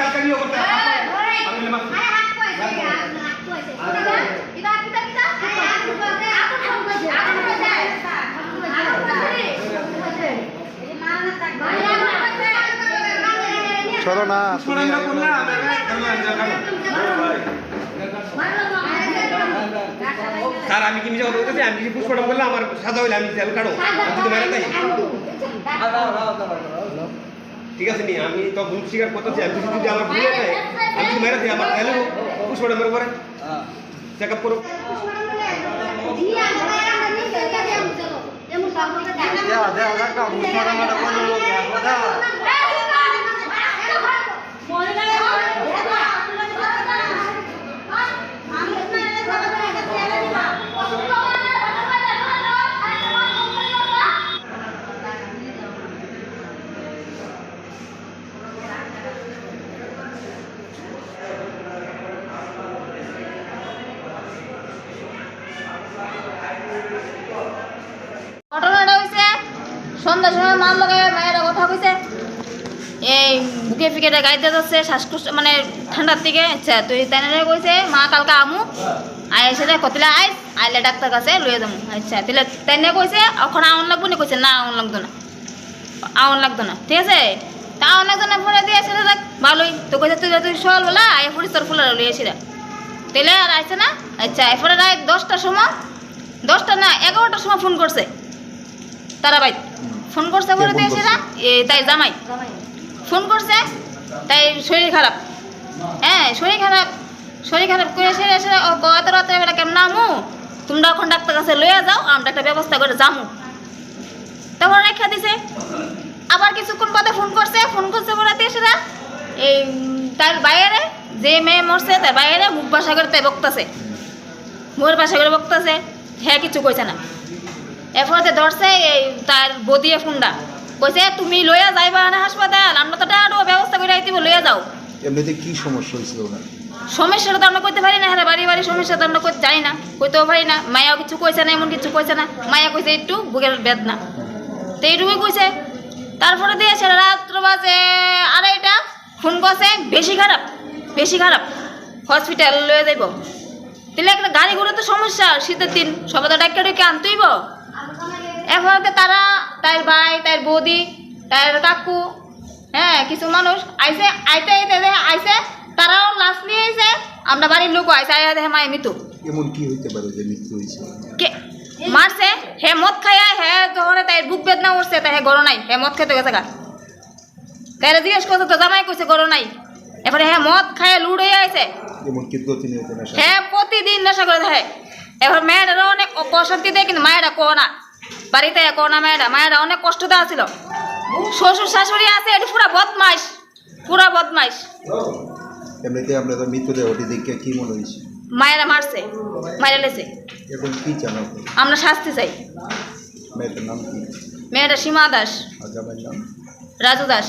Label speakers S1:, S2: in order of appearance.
S1: কালকে নিয়ে করতে আমি বললাম,
S2: সরো না তুমি
S1: পুরানা করলে আমি আমি স্যার আমি কি মিশা কথা বলতেছি আমি কি পুষ্পটা বললাম আমার সাজা হইলে আমি তেল কাটো আমি যদি মেরে দেয় ঠিক আছে নি? আমি তো ভুল স্বীকার করতেছি আমি যদি আমার ভুল হয়ে যায় আমি যদি মেরে দিই আমার তাহলে পুষ্পটা মেরে পরে চেক আপ করো
S2: দেওয়া দেওয়া দেখা মুসমারা মারা কোনো লোক কথা
S3: ঘটনাটা হয়েছে সন্ধ্যার সময় মাল লাগায় মেয়েরা কথা কইছে। এই বুকে ফিকেটে গাইতে যাচ্ছে, শ্বাসকষ্ট মানে ঠান্ডার দিকে আচ্ছা তুই তাই কইছে, মা, কালকে আমু, আয় এসে কতিলে আইস, আইলে ডাক্তার কাছে লয়ে যাব আচ্ছা তাহলে তাই কইছে, ওখানে আউন লাগবো না? কইছে, না, আউন লাগতো না। আউন লাগতো না, ঠিক আছে? তা আউন লাগতো না, ফোনে দিয়ে এসে দেখ, ভালোই। তো কইছে, তুই তুই সল বলা আয় ফুড়ি তোর ফুলার লয়ে এসে তাহলে আর আইছে না? আচ্ছা এরপরে রাত দশটার সময়, দশটা না, এগারোটার সময় ফোন করছে তারা ভাই ফোন করছে দিয়েছে না এ তাই জামাই। ফোন করছে তাই শরীর খারাপ। হ্যাঁ শরীর খারাপ। শরীর খারাপ করে এসে এসে ও গত রাত্রে বেলা কেমন নামু তোমরা এখন ডাক্তার কাছে লইয়া যাও আমরা একটা ব্যবস্থা করে যামু। তখন রেখা দিছে। আবার কিছুক্ষণ পরে ফোন করছে ফোন করছে করে দিয়েছে না এই তার বাইরে যে মেয়ে মরছে তার বাইরে মুখ বাসা করে তাই বকতাছে। মুখের বাসা করে বকতাছে। হ্যাঁ কিছু কইছে না। এরপরে ধরছে এই তার বদিয়ে ফোনটা। কইছে তুমি লইয়া যাইবা না হাসপাতাল আমরা তো টাকা ব্যবস্থা করে আইতিব লইয়া যাও।
S2: এমনিতে কি সমস্যা হয়েছিল ওনার?
S3: সমস্যাটা তো আমরা করতে পারি না হ্যাঁ বাড়ি বাড়ি সমস্যা তো আমরা করতে জানি না কইতেও পারি না। মায়াও কিছু কইছে না এমন কিছু কইছে না। মায়া কইছে একটু বুকের বেদনা। তো এইটুকুই কইছে। তারপরে দিয়েছে রাত্র বাজে আড়াইটা ফোন করছে বেশি খারাপ বেশি খারাপ হসপিটাল লয়ে যাইব। তাহলে একটা গাড়ি ঘোড়া তো সমস্যা শীতের দিন সবাই তো ডাক্তার ডেকে আনতেইব। এরপরে তারা তার ভাই তার বৌদি তার কাকু হ্যাঁ কিছু মানুষ আইসে আইতে আইতে আইসে তারাও লাশ নিয়ে আইসে আমরা বাড়ির লোকও আইসে আইয়া দেখে মায়ের মৃত্যু।
S2: এমন কি হইতে পারে যে মৃত্যু হয়েছে
S3: কে মারছে? হে মদ খাইয়া হে যখন তাই বুক বেদনা উঠছে তাই হে গরো নাই হে মদ খেতে গেছে গা। তাই জিজ্ঞেস করছে তো জামাই কইছে গরো নাই? এরপরে হে মদ খাইয়া লুড হয়ে আইছে। হ্যাঁ প্রতিদিন নেশা করে থাকে এবার মেয়েটারও অনেক অশান্তি দেয় কিন্তু মায়েরা কো না? বাড়িতে কো না মেয়েরা? মায়েরা অনেক কষ্ট দেওয়া ছিল শ্বশুর শাশুড়ি আছে এটি পুরা বদমাইশ পুরা বদমাইশ।
S2: এমনিতে আমরা তো মৃত্যুদেহটি দেখে কি মনে হয়েছে?
S3: মায়েরা মারছে মায়েরা লেছে।
S2: এখন কি জানাব
S3: আমরা শাস্তি চাই।
S2: মেয়েটার নাম কি?
S3: মেয়েটা সীমা দাস। রাজু দাস।